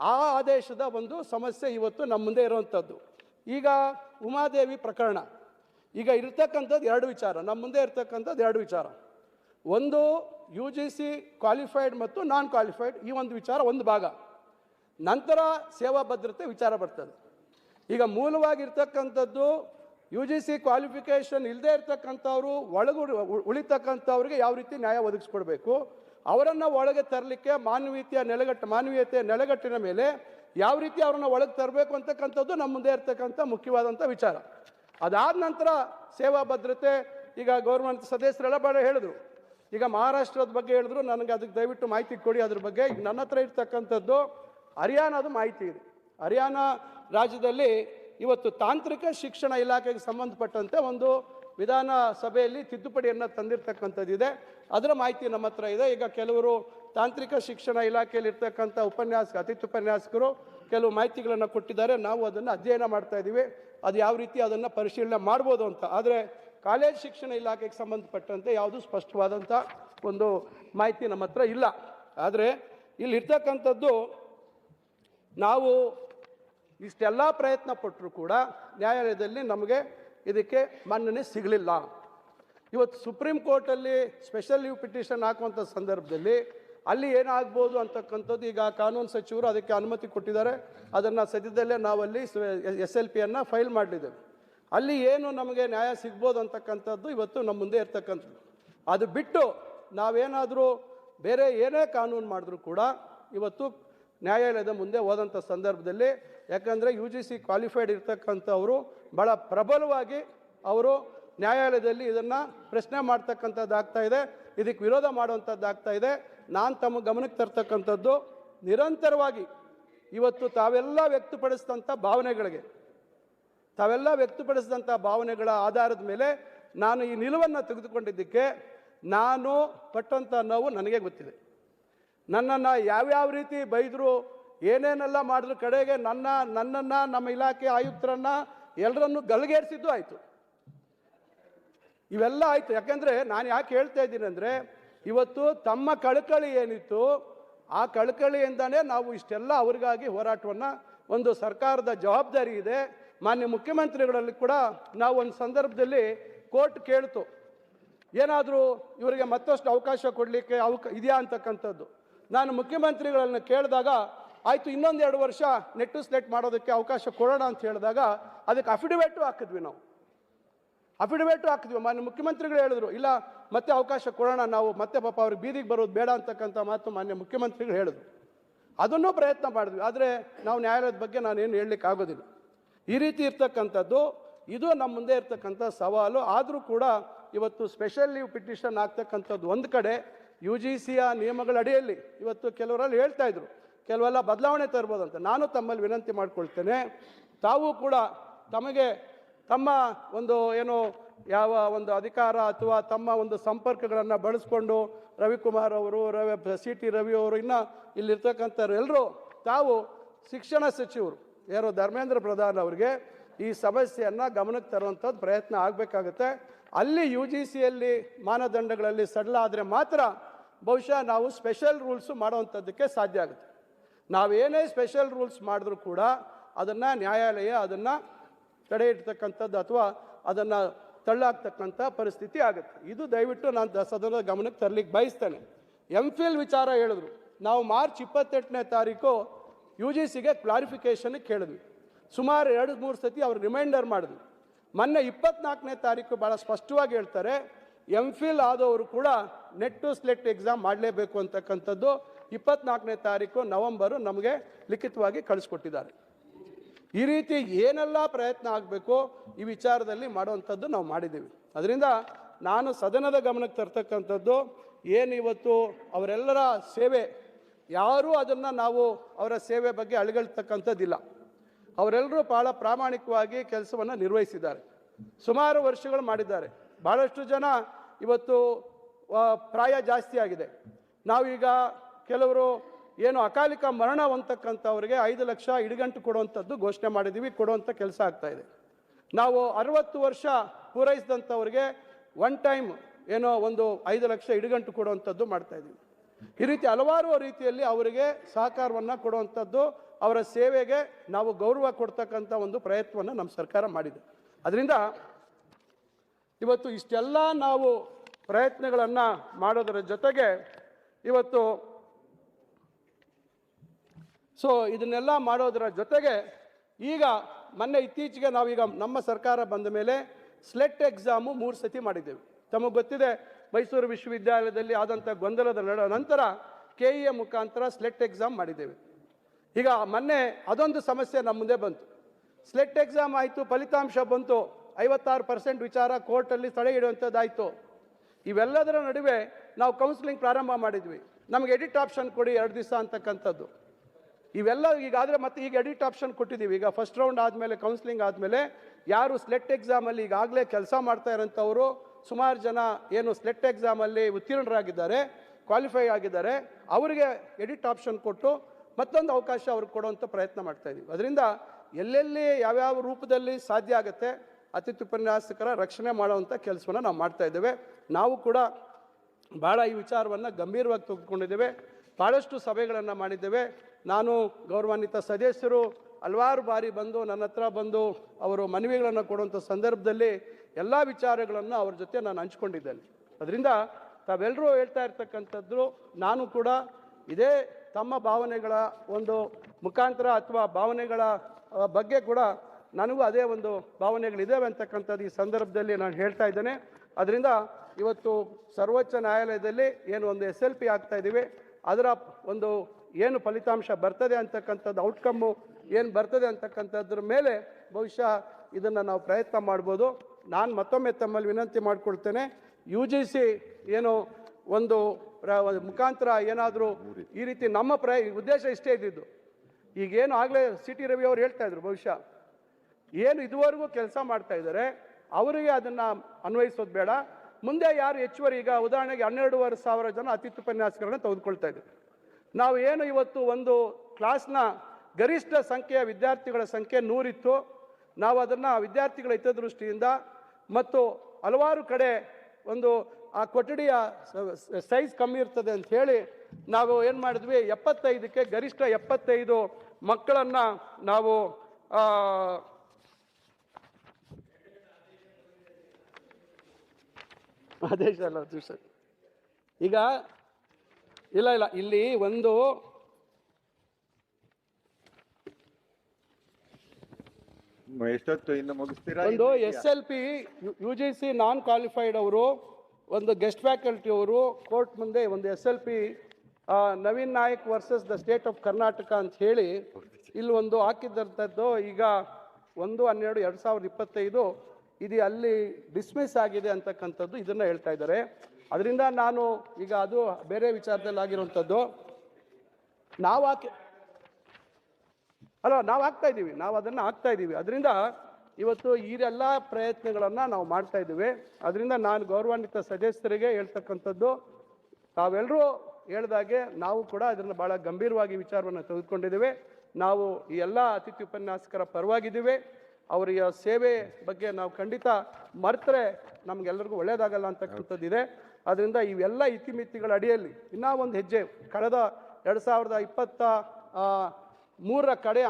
Speaker 1: ಆ ಆದೇಶದ ಒಂದು ಸಮಸ್ಯೆ ಇವತ್ತು ನಮ್ಮ ಮುಂದೆ ಇರುವಂಥದ್ದು ಈಗ ಉಮಾದೇವಿ ಪ್ರಕರಣ. ಈಗ ಇರ್ತಕ್ಕಂಥದ್ದು ಎರಡು ವಿಚಾರ, ನಮ್ಮ ಮುಂದೆ ಇರ್ತಕ್ಕಂಥದ್ದು ಎರಡು ವಿಚಾರ. ಒಂದು ಯು ಜಿ ಸಿ ಕ್ವಾಲಿಫೈಡ್ ಮತ್ತು ನಾನ್ ಕ್ವಾಲಿಫೈಡ್ ಈ ಒಂದು ವಿಚಾರ ಒಂದು ಭಾಗ. ನಂತರ ಸೇವಾ ಭದ್ರತೆ ವಿಚಾರ ಬರ್ತದೆ. ಈಗ ಮೂಲವಾಗಿರ್ತಕ್ಕಂಥದ್ದು ಯು ಜಿ ಸಿ ಕ್ವಾಲಿಫಿಕೇಷನ್ ಇಲ್ಲದೆ ಇರ್ತಕ್ಕಂಥವ್ರು ಒಳಗು ಉಳಿತಕ್ಕಂಥವ್ರಿಗೆ ಯಾವ ರೀತಿ ನ್ಯಾಯ ಒದಗಿಸ್ಕೊಡ್ಬೇಕು, ಅವರನ್ನು ಒಳಗೆ ತರಲಿಕ್ಕೆ ಮಾನವೀಯತೆಯ ನೆಲೆಗಟ್ಟು, ಮಾನವೀಯತೆಯ ನೆಲೆಗಟ್ಟಿನ ಮೇಲೆ ಯಾವ ರೀತಿ ಅವ್ರನ್ನ ಒಳಗೆ ತರಬೇಕು ಅಂತಕ್ಕಂಥದ್ದು ನಮ್ಮ ಮುಂದೆ ಇರ್ತಕ್ಕಂಥ ಮುಖ್ಯವಾದಂಥ ವಿಚಾರ. ಅದಾದ ನಂತರ ಸೇವಾ ಭದ್ರತೆ, ಈಗ ಗೌರ್ಮೆಂಟ್ ಸದಸ್ಯರೆಲ್ಲ ಭಾಳ ಹೇಳಿದ್ರು. ಈಗ ಮಹಾರಾಷ್ಟ್ರದ ಬಗ್ಗೆ ಹೇಳಿದ್ರು, ನನಗೆ ಅದಕ್ಕೆ ದಯವಿಟ್ಟು ಮಾಹಿತಿ ಕೊಡಿ ಅದ್ರ ಬಗ್ಗೆ. ಈಗ ನನ್ನ ಹತ್ರ ಇರ್ತಕ್ಕಂಥದ್ದು ಹರಿಯಾಣದ ಮಾಹಿತಿ ಇದೆ. ಹರಿಯಾಣ ರಾಜ್ಯದಲ್ಲಿ ಇವತ್ತು ತಾಂತ್ರಿಕ ಶಿಕ್ಷಣ ಇಲಾಖೆಗೆ ಸಂಬಂಧಪಟ್ಟಂತೆ ಒಂದು ವಿಧಾನ ಸಭೆಯಲ್ಲಿ ತಿದ್ದುಪಡಿಯನ್ನು ತಂದಿರತಕ್ಕಂಥದ್ದಿದೆ. ಅದರ ಮಾಹಿತಿ ನಮ್ಮ ಹತ್ರ ಇದೆ. ಈಗ ಕೆಲವರು ತಾಂತ್ರಿಕ ಶಿಕ್ಷಣ ಇಲಾಖೆಯಲ್ಲಿ ಇರ್ತಕ್ಕಂಥ ಉಪನ್ಯಾಸಕ ಅತಿಥಿ ಉಪನ್ಯಾಸಕರು ಕೆಲವು ಮಾಹಿತಿಗಳನ್ನು ಕೊಟ್ಟಿದ್ದಾರೆ. ನಾವು ಅದನ್ನು ಅಧ್ಯಯನ ಮಾಡ್ತಾ ಇದ್ದೀವಿ ಅದು ಯಾವ ರೀತಿ ಅದನ್ನು ಪರಿಶೀಲನೆ ಮಾಡ್ಬೋದು ಅಂತ. ಆದರೆ ಕಾಲೇಜ್ ಶಿಕ್ಷಣ ಇಲಾಖೆಗೆ ಸಂಬಂಧಪಟ್ಟಂತೆ ಯಾವುದು ಸ್ಪಷ್ಟವಾದಂಥ ಒಂದು ಮಾಹಿತಿ ನಮ್ಮ ಹತ್ರ ಇಲ್ಲ. ಆದರೆ ಇಲ್ಲಿ ಇರ್ತಕ್ಕಂಥದ್ದು ನಾವು ಇಷ್ಟೆಲ್ಲ ಪ್ರಯತ್ನ ಪಟ್ಟರೂ ಕೂಡ ನ್ಯಾಯಾಲಯದಲ್ಲಿ ನಮಗೆ ಇದಕ್ಕೆ ಮನ್ನಣೆ ಸಿಗಲಿಲ್ಲ. ಇವತ್ತು ಸುಪ್ರೀಂ ಕೋರ್ಟಲ್ಲಿ ಸ್ಪೆಷಲ್ ಲೀವ್ ಪಿಟಿಷನ್ ಹಾಕುವಂಥ ಸಂದರ್ಭದಲ್ಲಿ ಅಲ್ಲಿ ಏನಾಗ್ಬೋದು ಅಂತಕ್ಕಂಥದ್ದು ಈಗ ಕಾನೂನು ಸಚಿವರು ಅದಕ್ಕೆ ಅನುಮತಿ ಕೊಟ್ಟಿದ್ದಾರೆ. ಅದನ್ನು ಸದ್ಯದಲ್ಲೇ ನಾವಲ್ಲಿ ಎಸ್ ಎಲ್ ಪಿಯನ್ನು ಫೈಲ್ ಮಾಡಲಿದ್ದೇವೆ. ಅಲ್ಲಿ ಏನು ನಮಗೆ ನ್ಯಾಯ ಸಿಗ್ಬೋದು ಅಂತಕ್ಕಂಥದ್ದು ಇವತ್ತು ನಮ್ಮ ಮುಂದೆ ಇರ್ತಕ್ಕಂಥದ್ದು. ಅದು ಬಿಟ್ಟು ನಾವೇನಾದರೂ ಬೇರೆ ಏನೇ ಕಾನೂನು ಮಾಡಿದ್ರೂ ಕೂಡ ಇವತ್ತು ನ್ಯಾಯಾಲಯದ ಮುಂದೆ ಹೋದಂಥ ಸಂದರ್ಭದಲ್ಲಿ ಯಾಕಂದರೆ ಯು ಜಿ ಸಿ ಕ್ವಾಲಿಫೈಡ್ ಇರ್ತಕ್ಕಂಥವರು ಭಾಳ ಪ್ರಬಲವಾಗಿ ಅವರು ನ್ಯಾಯಾಲಯದಲ್ಲಿ ಇದನ್ನು ಪ್ರಶ್ನೆ ಮಾಡ್ತಕ್ಕಂಥದ್ದು ಆಗ್ತಾ ಇದೆ. ಇದಕ್ಕೆ ವಿರೋಧ ಮಾಡುವಂಥದ್ದಾಗ್ತಾ ಇದೆ. ನಾನು ತಮ್ಮ ಗಮನಕ್ಕೆ ತರ್ತಕ್ಕಂಥದ್ದು ನಿರಂತರವಾಗಿ ಇವತ್ತು ತಾವೆಲ್ಲ ವ್ಯಕ್ತಪಡಿಸಿದಂಥ ಭಾವನೆಗಳಿಗೆ, ತಾವೆಲ್ಲ ವ್ಯಕ್ತಪಡಿಸಿದಂಥ ಭಾವನೆಗಳ ಆಧಾರದ ಮೇಲೆ ನಾನು ಈ ನಿಲುವನ್ನು ತೆಗೆದುಕೊಂಡಿದ್ದಕ್ಕೆ ನಾನು ಪಟ್ಟಂಥ ನೋವು ನನಗೆ ಗೊತ್ತಿದೆ. ನನ್ನನ್ನು ಯಾವ್ಯಾವ ರೀತಿ ಬೈದರು, ಏನೇನೆಲ್ಲ ಮಾಡಿದ್ರು ಕಡೆಗೆ ನನ್ನ, ನನ್ನನ್ನು, ನಮ್ಮ ಇಲಾಖೆ ಆಯುಕ್ತರನ್ನು ಎಲ್ಲರನ್ನು ಗಲ್ಗೇರಿಸಿದ್ದು ಆಯಿತು. ಇವೆಲ್ಲ ಆಯಿತು. ಯಾಕೆಂದರೆ ನಾನು ಯಾಕೆ ಹೇಳ್ತಾ ಇದ್ದೀನಿ ಅಂದರೆ ಇವತ್ತು ತಮ್ಮ ಕಳಕಳಿ ಏನಿತ್ತು, ಆ ಕಳಕಳಿಯಿಂದನೇ ನಾವು ಇಷ್ಟೆಲ್ಲ ಅವ್ರಿಗಾಗಿ ಹೋರಾಟವನ್ನು, ಒಂದು ಸರ್ಕಾರದ ಜವಾಬ್ದಾರಿ ಇದೆ. ಮಾನ್ಯ ಮುಖ್ಯಮಂತ್ರಿಗಳಲ್ಲಿ ಕೂಡ ನಾವು ಒಂದು ಸಂದರ್ಭದಲ್ಲಿ ಕೋರ್ಟ್ ಕೇಳ್ತು. ಏನಾದರೂ ಇವರಿಗೆ ಮತ್ತಷ್ಟು ಅವಕಾಶ ಕೊಡಲಿಕ್ಕೆ ಅವಕ, ಇದೆಯಾ ಅಂತಕ್ಕಂಥದ್ದು. ನಾನು ಮುಖ್ಯಮಂತ್ರಿಗಳನ್ನು ಕೇಳಿದಾಗ, ಆಯಿತು, ಇನ್ನೊಂದು ಎರಡು ವರ್ಷ ನೆಟ್ಟು ಸ್ಲೆಟ್ ಮಾಡೋದಕ್ಕೆ ಅವಕಾಶ ಕೊಡೋಣ ಅಂತ ಹೇಳಿದಾಗ, ಅದಕ್ಕೆ ಅಫಿಡವಿಟು ಹಾಕಿದ್ವಿ ನಾವು. ಅಫಿಡವಿಟು ಹಾಕಿದ್ವಿ. ಮಾನ್ಯ ಮುಖ್ಯಮಂತ್ರಿಗಳು ಹೇಳಿದ್ರು, ಇಲ್ಲ, ಮತ್ತೆ ಅವಕಾಶ ಕೊಡೋಣ, ನಾವು ಮತ್ತೆ ಪಾಪ ಅವ್ರಿಗೆ ಬೀದಿಗೆ ಬರೋದು ಬೇಡ ಅಂತಕ್ಕಂಥ ಮಾತು ಮಾನ್ಯ ಮುಖ್ಯಮಂತ್ರಿಗಳು ಹೇಳಿದ್ರು. ಅದನ್ನೂ ಪ್ರಯತ್ನ ಮಾಡಿದ್ವಿ. ಆದರೆ ನಾವು ನ್ಯಾಯಾಲಯದ ಬಗ್ಗೆ ನಾನೇನು ಹೇಳಲಿಕ್ಕೆ ಆಗೋದಿಲ್ಲ. ಈ ರೀತಿ ಇರ್ತಕ್ಕಂಥದ್ದು, ಇದು ನಮ್ಮ ಮುಂದೆ ಇರ್ತಕ್ಕಂಥ ಸವಾಲು. ಆದರೂ ಕೂಡ ಇವತ್ತು ಸ್ಪೆಷಲ್ ಲೀವ್ ಪಿಟಿಷನ್ ಆಗ್ತಕ್ಕಂಥದ್ದು ಒಂದು ಕಡೆ ಯು ಜಿ ಸಿಯ ನಿಯಮಗಳ ಅಡಿಯಲ್ಲಿ ಇವತ್ತು ಕೆಲವರಲ್ಲಿ ಹೇಳ್ತಾ ಇದ್ರು. ಕೆಲವೆಲ್ಲ ಬದಲಾವಣೆ ತರ್ಬೋದಂತ. ನಾನು ತಮ್ಮಲ್ಲಿ ವಿನಂತಿ ಮಾಡಿಕೊಳ್ತೇನೆ. ತಾವು ಕೂಡ ತಮಗೆ ತಮ್ಮ ಒಂದು ಏನು ಯಾವ ಒಂದು ಅಧಿಕಾರ ಅಥವಾ ತಮ್ಮ ಒಂದು ಸಂಪರ್ಕಗಳನ್ನು ಬಳಸ್ಕೊಂಡು ರವಿಕುಮಾರ್ ಅವರು, ರವಿ, ಸಿ ಟಿ ರವಿ ಅವರು ಇನ್ನು ಇಲ್ಲಿರ್ತಕ್ಕಂಥವ್ರು ಎಲ್ಲರೂ ತಾವು ಶಿಕ್ಷಣ ಸಚಿವರು, ಯಾರು ಧರ್ಮೇಂದ್ರ ಪ್ರಧಾನ್ ಅವರಿಗೆ ಈ ಸಮಸ್ಯೆಯನ್ನು ಗಮನಕ್ಕೆ ತರುವಂಥದ್ದು ಪ್ರಯತ್ನ ಆಗಬೇಕಾಗುತ್ತೆ. ಅಲ್ಲಿ ಯು ಜಿ ಸಿಯಲ್ಲಿ ಮಾನದಂಡಗಳಲ್ಲಿ ಸಡಲಾದರೆ ಮಾತ್ರ ಬಹುಶಃ ನಾವು ಸ್ಪೆಷಲ್ ರೂಲ್ಸು ಮಾಡೋವಂಥದ್ದಕ್ಕೆ ಸಾಧ್ಯ ಆಗುತ್ತೆ. ನಾವೇನೇ ಸ್ಪೆಷಲ್ ರೂಲ್ಸ್ ಮಾಡಿದ್ರೂ ಕೂಡ ಅದನ್ನು ನ್ಯಾಯಾಲಯ ಅದನ್ನು ತಡೆ ಇಡ್ತಕ್ಕಂಥದ್ದು ಅಥವಾ ಅದನ್ನು ತಳ್ಳಾಕ್ತಕ್ಕಂಥ ಪರಿಸ್ಥಿತಿ ಆಗುತ್ತೆ. ಇದು ದಯವಿಟ್ಟು ನಾನು ಸದನದ ಗಮನಕ್ಕೆ ತರಲಿಕ್ಕೆ ಬಯಸ್ತೇನೆ. ಎಂ ಫಿಲ್ ವಿಚಾರ ಹೇಳಿದ್ರು. ನಾವು ಮಾರ್ಚ್ ಇಪ್ಪತ್ತೆಂಟನೇ ತಾರೀಕು ಯು ಜಿ ಸಿಗೆ ಕ್ಲಾರಿಫಿಕೇಷನ್ಗೆ ಕೇಳಿದ್ವಿ. ಸುಮಾರು ಎರಡು ಮೂರು ಸತಿ ಅವ್ರು ರಿಮೈಂಡರ್ ಮಾಡಿದ್ವಿ ಮೊನ್ನೆ ಇಪ್ಪತ್ನಾಲ್ಕನೇ ತಾರೀಕು ಭಾಳ ಸ್ಪಷ್ಟವಾಗಿ ಹೇಳ್ತಾರೆ ಎಂ ಫಿಲ್ ಆದವರು ಕೂಡ ನೆಟ್ ಟು ಸ್ಲೆಟ್ ಎಕ್ಸಾಮ್ ಮಾಡಲೇಬೇಕು ಅಂತಕ್ಕಂಥದ್ದು ಇಪ್ಪತ್ನಾಲ್ಕನೇ ತಾರೀಕು ನವೆಂಬರು ನಮಗೆ ಲಿಖಿತವಾಗಿ ಕಳಿಸ್ಕೊಟ್ಟಿದ್ದಾರೆ. ಈ ರೀತಿ ಏನೆಲ್ಲ ಪ್ರಯತ್ನ ಆಗಬೇಕು ಈ ವಿಚಾರದಲ್ಲಿ ಮಾಡುವಂಥದ್ದು ನಾವು ಮಾಡಿದ್ದೀವಿ. ಅದರಿಂದ ನಾನು ಸದನದ ಗಮನಕ್ಕೆ ತರ್ತಕ್ಕಂಥದ್ದು ಏನು ಇವತ್ತು ಅವರೆಲ್ಲರ ಸೇವೆ, ಯಾರೂ ಅದನ್ನು ನಾವು ಅವರ ಸೇವೆ ಬಗ್ಗೆ ಅಳಗಳ್ತಕ್ಕಂಥದ್ದಿಲ್ಲ. ಅವರೆಲ್ಲರೂ ಭಾಳ ಪ್ರಾಮಾಣಿಕವಾಗಿ ಕೆಲಸವನ್ನು ನಿರ್ವಹಿಸಿದ್ದಾರೆ. ಸುಮಾರು ವರ್ಷಗಳು ಮಾಡಿದ್ದಾರೆ. ಭಾಳಷ್ಟು ಜನ ಇವತ್ತು ಪ್ರಾಯ ಜಾಸ್ತಿ ಆಗಿದೆ. ನಾವೀಗ ಕೆಲವರು ಏನು ಅಕಾಲಿಕ ಮರಣ ಹೊಂತಕ್ಕಂಥವ್ರಿಗೆ ಐದು ಲಕ್ಷ ಇಡುಗಂಟು ಕೊಡುವಂಥದ್ದು ಘೋಷಣೆ ಮಾಡಿದ್ದೀವಿ, ಕೊಡುವಂಥ ಕೆಲಸ ಆಗ್ತಾ ಇದೆ. ನಾವು ಅರವತ್ತು ವರ್ಷ ಪೂರೈಸಿದಂಥವ್ರಿಗೆ ಒನ್ ಟೈಮ್ ಏನೋ ಒಂದು ಐದು ಲಕ್ಷ ಇಡುಗಂಟು ಕೊಡುವಂಥದ್ದು ಮಾಡ್ತಾ ಇದ್ದೀವಿ. ಈ ರೀತಿ ಹಲವಾರು ರೀತಿಯಲ್ಲಿ ಅವರಿಗೆ ಸಹಕಾರವನ್ನು ಕೊಡುವಂಥದ್ದು, ಅವರ ಸೇವೆಗೆ ನಾವು ಗೌರವ ಕೊಡ್ತಕ್ಕಂಥ ಒಂದು ಪ್ರಯತ್ನವನ್ನು ನಮ್ಮ ಸರ್ಕಾರ ಮಾಡಿದೆ. ಅದರಿಂದ ಇವತ್ತು ಇಷ್ಟೆಲ್ಲ ನಾವು ಪ್ರಯತ್ನಗಳನ್ನು ಮಾಡೋದರ ಜೊತೆಗೆ ಇವತ್ತು ಸೊ ಇದನ್ನೆಲ್ಲ ಮಾಡೋದರ ಜೊತೆಗೆ ಈಗ ಮೊನ್ನೆ ಇತ್ತೀಚೆಗೆ ನಾವೀಗ ನಮ್ಮ ಸರ್ಕಾರ ಬಂದ ಮೇಲೆ ಸ್ಲೆಟ್ ಎಕ್ಸಾಮು ಮೂರು ಸತಿ ಮಾಡಿದ್ದೇವೆ. ತಮಗೆ ಗೊತ್ತಿದೆ, ಮೈಸೂರು ವಿಶ್ವವಿದ್ಯಾಲಯದಲ್ಲಿ ಆದಂಥ ಗೊಂದಲದ ನಡ, ನಂತರ ಕೆ ಇ ಎ ಮುಖಾಂತರ ಸ್ಲೆಟ್ ಎಕ್ಸಾಮ್ ಮಾಡಿದ್ದೇವೆ. ಈಗ ಮೊನ್ನೆ ಅದೊಂದು ಸಮಸ್ಯೆ ನಮ್ಮ ಮುಂದೆ ಬಂತು. ಸ್ಲೆಟ್ ಎಕ್ಸಾಮ್ ಆಯಿತು, ಫಲಿತಾಂಶ ಬಂತು, ಐವತ್ತಾರು ಪರ್ಸೆಂಟ್ ವಿಚಾರ ಕೋರ್ಟಲ್ಲಿ ತಡೆ ಇಡುವಂಥದ್ದಾಯಿತು ಇವೆಲ್ಲದರ ನಡುವೆ ನಾವು ಕೌನ್ಸಿಲಿಂಗ್ ಪ್ರಾರಂಭ ಮಾಡಿದ್ವಿ. ನಮಗೆ ಎಡಿಟ್ ಆಪ್ಷನ್ ಕೊಡಿ ಎರಡು ದಿವಸ ಅಂತಕ್ಕಂಥದ್ದು. ಇವೆಲ್ಲ ಈಗಾದರೆ ಮತ್ತೆ ಈಗ ಎಡಿಟ್ ಆಪ್ಷನ್ ಕೊಟ್ಟಿದ್ದೀವಿ. ಈಗ ಫಸ್ಟ್ ರೌಂಡ್ ಆದಮೇಲೆ ಕೌನ್ಸಿಲಿಂಗ್ ಆದಮೇಲೆ ಯಾರು ಸ್ಲೆಟ್ ಎಕ್ಸಾಮಲ್ಲಿ ಈಗಾಗಲೇ ಕೆಲಸ ಮಾಡ್ತಾ ಇರೋಂಥವರು ಸುಮಾರು ಜನ ಏನು ಸ್ಲೆಟ್ ಎಕ್ಸಾಮಲ್ಲಿ ಉತ್ತೀರ್ಣರಾಗಿದ್ದಾರೆ ಕ್ವಾಲಿಫೈ ಆಗಿದ್ದಾರೆ. ಅವರಿಗೆ ಎಡಿಟ್ ಆಪ್ಷನ್ ಕೊಟ್ಟು ಮತ್ತೊಂದು ಅವಕಾಶ ಅವ್ರಿಗೆ ಕೊಡುವಂಥ ಪ್ರಯತ್ನ ಮಾಡ್ತಾ ಇದ್ದೀವಿ ಅದರಿಂದ ಎಲ್ಲೆಲ್ಲಿ ಯಾವ್ಯಾವ ರೂಪದಲ್ಲಿ ಸಾಧ್ಯ ಆಗುತ್ತೆ ಅತಿಥಿ ಉಪನ್ಯಾಸಕರ ರಕ್ಷಣೆ ಮಾಡುವಂಥ ಕೆಲಸವನ್ನು ನಾವು ಮಾಡ್ತಾ ಇದ್ದೇವೆ. ನಾವು ಕೂಡ ಭಾಳ ಈ ವಿಚಾರವನ್ನು ಗಂಭೀರವಾಗಿ ತೆಗೆದುಕೊಂಡಿದ್ದೇವೆ. ಭಾಳಷ್ಟು ಸಭೆಗಳನ್ನು ಮಾಡಿದ್ದೇವೆ. ನಾನು ಗೌರವಾನ್ವಿತ ಸದಸ್ಯರು ಹಲವಾರು ಬಾರಿ ಬಂದು ನನ್ನ ಹತ್ರ ಬಂದು ಅವರು ಮನವಿಗಳನ್ನು ಕೊಡುವಂಥ ಸಂದರ್ಭದಲ್ಲಿ ಎಲ್ಲ ವಿಚಾರಗಳನ್ನು ಅವ್ರ ಜೊತೆ ನಾನು ಹಂಚ್ಕೊಂಡಿದ್ದೇನೆ. ಅದರಿಂದ ತಾವೆಲ್ಲರೂ ಹೇಳ್ತಾ ಇರ್ತಕ್ಕಂಥದ್ದು, ನಾನು ಕೂಡ ಇದೇ ತಮ್ಮ ಭಾವನೆಗಳ ಒಂದು ಮುಖಾಂತರ ಅಥವಾ ಭಾವನೆಗಳ ಬಗ್ಗೆ ಕೂಡ ನನಗೂ ಅದೇ ಒಂದು ಭಾವನೆಗಳಿದ್ದಾವೆ ಅಂತಕ್ಕಂಥದ್ದು ಈ ಸಂದರ್ಭದಲ್ಲಿ ನಾನು ಹೇಳ್ತಾ ಇದ್ದೇನೆ. ಅದರಿಂದ ಇವತ್ತು ಸರ್ವೋಚ್ಚ ನ್ಯಾಯಾಲಯದಲ್ಲಿ ಏನು ಒಂದು ಎಸ್ ಎಲ್ ಪಿ ಆಗ್ತಾ ಇದ್ದೀವಿ. ಅದರ ಒಂದು ಏನು ಫಲಿತಾಂಶ ಬರ್ತದೆ ಅಂತಕ್ಕಂಥದ್ದು ಔಟ್ಕಮ್ಮು ಏನು ಬರ್ತದೆ ಅಂತಕ್ಕಂಥದ್ರ ಮೇಲೆ ಬಹುಶಃ ಇದನ್ನು ನಾವು ಪ್ರಯತ್ನ ಮಾಡ್ಬೋದು. ನಾನು ಮತ್ತೊಮ್ಮೆ ತಮ್ಮಲ್ಲಿ ವಿನಂತಿ ಮಾಡಿಕೊಳ್ತೇನೆ ಯು ಜಿ ಸಿ ಏನು ಒಂದು ಪ್ರ- ಮುಖಾಂತರ ಏನಾದರೂ ಈ ರೀತಿ ನಮ್ಮ ಪ್ರಯ, ಉದ್ದೇಶ ಇಷ್ಟೇ ಇದ್ದಿದ್ದು. ಈಗೇನು ಆಗಲೇ ಸಿ ಟಿ ರವಿ ಅವರು ಹೇಳ್ತಾ ಇದ್ರು ಬಹುಶಃ, ಏನು ಇದುವರೆಗೂ ಕೆಲಸ ಮಾಡ್ತಾ ಇದ್ದಾರೆ, ಅವರಿಗೆ ಅದನ್ನು ಅನ್ವಯಿಸೋದು ಬೇಡ. ಮುಂದೆ ಯಾರು ಹೆಚ್ಚುವರಿ, ಈಗ ಉದಾಹರಣೆಗೆ ಹನ್ನೆರಡೂವರೆ ಸಾವಿರ ಜನ ಅತಿಥಿ ಉಪನ್ಯಾಸಕರನ್ನ ತೆಗೆದುಕೊಳ್ತಾ ಇದ್ದೀವಿ ನಾವು ಏನು ಇವತ್ತು ಒಂದು ಕ್ಲಾಸ್ನ ಗರಿಷ್ಠ ಸಂಖ್ಯೆಯ ವಿದ್ಯಾರ್ಥಿಗಳ ಸಂಖ್ಯೆ ನೂರಿತ್ತು. ನಾವು ಅದನ್ನು ವಿದ್ಯಾರ್ಥಿಗಳ ಹಿತದೃಷ್ಟಿಯಿಂದ ಮತ್ತು ಹಲವಾರು ಕಡೆ ಒಂದು ಆ ಕೊಠಡಿಯ ಸೈಜ್ ಕಮ್ಮಿ ಇರ್ತದೆ ಅಂತ ಹೇಳಿ ನಾವು ಏನು ಮಾಡಿದ್ವಿ? ಎಪ್ಪತ್ತೈದಕ್ಕೆ ಗರಿಷ್ಠ ಎಪ್ಪತ್ತೈದು ಮಕ್ಕಳನ್ನು ನಾವು ಅದೇ ಅಲ್ಲ ಈಗ ಇಲ್ಲ ಇಲ್ಲ ಇಲ್ಲಿ ಒಂದು
Speaker 2: ಎಷ್ಟೊತ್ತು ಇನ್ನು ಮುಗಿಸ್ತೀರಾ?
Speaker 1: ಒಂದು S L P U G C non qualified ಅವರು ಒಂದು ಗೆಸ್ಟ್ ಫ್ಯಾಕಲ್ಟಿ ಅವರು ಕೋರ್ಟ್ ಮುಂದೆ ಒಂದು S L P Naveen Nayak versus the state of Karnataka ಅಂತ ಹೇಳಿ ಇಲ್ಲಿ ಒಂದು ಹಾಕಿದ್ದಂಥದ್ದು ಈಗ ಒಂದು ಹನ್ನೆರಡು ಎರಡು ಸಾವಿರದ ಇಪ್ಪತ್ತೈದು ಇದು ಅಲ್ಲಿ ಡಿಸ್ಮಿಸ್ ಆಗಿದೆ ಅಂತಕ್ಕಂಥದ್ದು ಇದನ್ನು ಹೇಳ್ತಾ ಇದ್ದಾರೆ. ಅದರಿಂದ ನಾನು ಈಗ ಅದು ಬೇರೆ ವಿಚಾರದಲ್ಲಿ ಆಗಿರುವಂಥದ್ದು. ನಾವು ಹಾಕಿ ಅಲ್ಲ, ನಾವು ಆಗ್ತಾ ಇದ್ದೀವಿ. ನಾವು ಅದನ್ನು ಆಗ್ತಾ ಇದ್ದೀವಿ. ಅದರಿಂದ ಇವತ್ತು ಈರೆಲ್ಲ ಪ್ರಯತ್ನಗಳನ್ನು ನಾವು ಮಾಡ್ತಾ ಇದ್ದೀವಿ. ಅದರಿಂದ ನಾನು ಗೌರವಾನ್ವಿತ ಸದಸ್ಯರಿಗೆ ಹೇಳ್ತಕ್ಕಂಥದ್ದು ತಾವೆಲ್ಲರೂ ಹೇಳ್ದಾಗೆ ನಾವು ಕೂಡ ಅದನ್ನು ಭಾಳ ಗಂಭೀರವಾಗಿ ವಿಚಾರವನ್ನು ತೆಗೆದುಕೊಂಡಿದ್ದೇವೆ. ನಾವು ಈ ಎಲ್ಲ ಅತಿಥಿ ಉಪನ್ಯಾಸಕರ ಪರವಾಗಿದ್ದೀವಿ. ಅವರ ಸೇವೆ ಬಗ್ಗೆ ನಾವು ಖಂಡಿತ ಮರೆತರೆ ನಮಗೆಲ್ಲರಿಗೂ ಒಳ್ಳೆಯದಾಗಲ್ಲ ಅಂತಕ್ಕಂಥದ್ದು ಇದೆ ಅದರಿಂದ ಇವೆಲ್ಲ ಇತಿಮಿತಿಗಳ ಅಡಿಯಲ್ಲಿ ಇನ್ನೂ ಒಂದು ಹೆಜ್ಜೆ ಕಳೆದ ಎರಡು ಸಾವಿರದ ಇಪ್ಪತ್ತ ಮೂರರ ಕಡೆ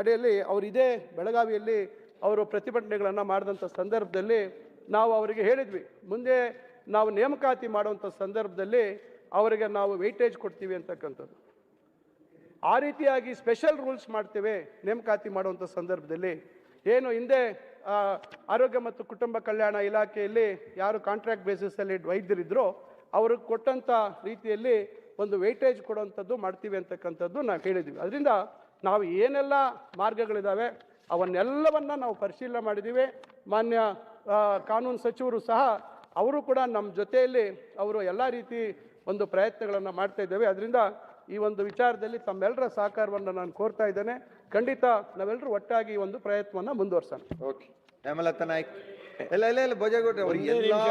Speaker 1: ಅಡಿಯಲ್ಲಿ ಅವರು ಇದೇ ಬೆಳಗಾವಿಯಲ್ಲಿ ಅವರು ಪ್ರತಿಭಟನೆಗಳನ್ನು ಮಾಡಿದಂಥ ಸಂದರ್ಭದಲ್ಲಿ ನಾವು ಅವರಿಗೆ ಹೇಳಿದ್ವಿ. ಮುಂದೆ ನಾವು ನೇಮಕಾತಿ ಮಾಡುವಂಥ ಸಂದರ್ಭದಲ್ಲಿ ಅವರಿಗೆ ನಾವು ವೆಯ್ಟೇಜ್ ಕೊಡ್ತೀವಿ ಅಂತಕ್ಕಂಥದ್ದು. ಆ ರೀತಿಯಾಗಿ ಸ್ಪೆಷಲ್ ರೂಲ್ಸ್ ಮಾಡ್ತೇವೆ ನೇಮಕಾತಿ ಮಾಡುವಂಥ ಸಂದರ್ಭದಲ್ಲಿ. ಏನು ಹಿಂದೆ ಆರೋಗ್ಯ ಮತ್ತು ಕುಟುಂಬ ಕಲ್ಯಾಣ ಇಲಾಖೆಯಲ್ಲಿ ಯಾರು ಕಾಂಟ್ರಾಕ್ಟ್ ಬೇಸಿಸಲ್ಲಿ ವೈದ್ಯರಿದ್ರೋ ಅವ್ರಿಗೆ ಕೊಟ್ಟಂಥ ರೀತಿಯಲ್ಲಿ ಒಂದು ವೆಯ್ಟೇಜ್ ಕೊಡುವಂಥದ್ದು ಮಾಡ್ತೀವಿ ಅಂತಕ್ಕಂಥದ್ದು ನಾವು ಹೇಳಿದ್ದೀವಿ ಅದರಿಂದ ನಾವು ಏನೆಲ್ಲ ಮಾರ್ಗಗಳಿದ್ದಾವೆ ಅವನ್ನೆಲ್ಲವನ್ನು ನಾವು ಪರಿಶೀಲನೆ ಮಾಡಿದ್ದೀವಿ ಮಾನ್ಯ ಕಾನೂನು ಸಚಿವರು ಸಹ ಅವರು ಕೂಡ ನಮ್ಮ ಜೊತೆಯಲ್ಲಿ ಅವರು ಎಲ್ಲ ರೀತಿ ಒಂದು ಪ್ರಯತ್ನಗಳನ್ನು ಮಾಡ್ತಾ ಇದ್ದೇವೆ. ಅದರಿಂದ ಈ ಒಂದು ವಿಚಾರದಲ್ಲಿ ತಮ್ಮೆಲ್ಲರ ಸಹಕಾರವನ್ನು ನಾನು ಕೋರ್ತಾ ಇದ್ದೇನೆ. ಖಂಡಿತ ನಾವೆಲ್ಲರೂ ಒಟ್ಟಾಗಿ ಒಂದು ಪ್ರಯತ್ನವನ್ನ ಮುಂದುವರ್ಸೋಣ.
Speaker 2: ಓಕೆ ಹೇಮಲತಾ ನಾಯ್ಕ್ ಎಲ್ಲ ಇಲ್ಲ ಎಲ್ಲ ಎಲ್ಲ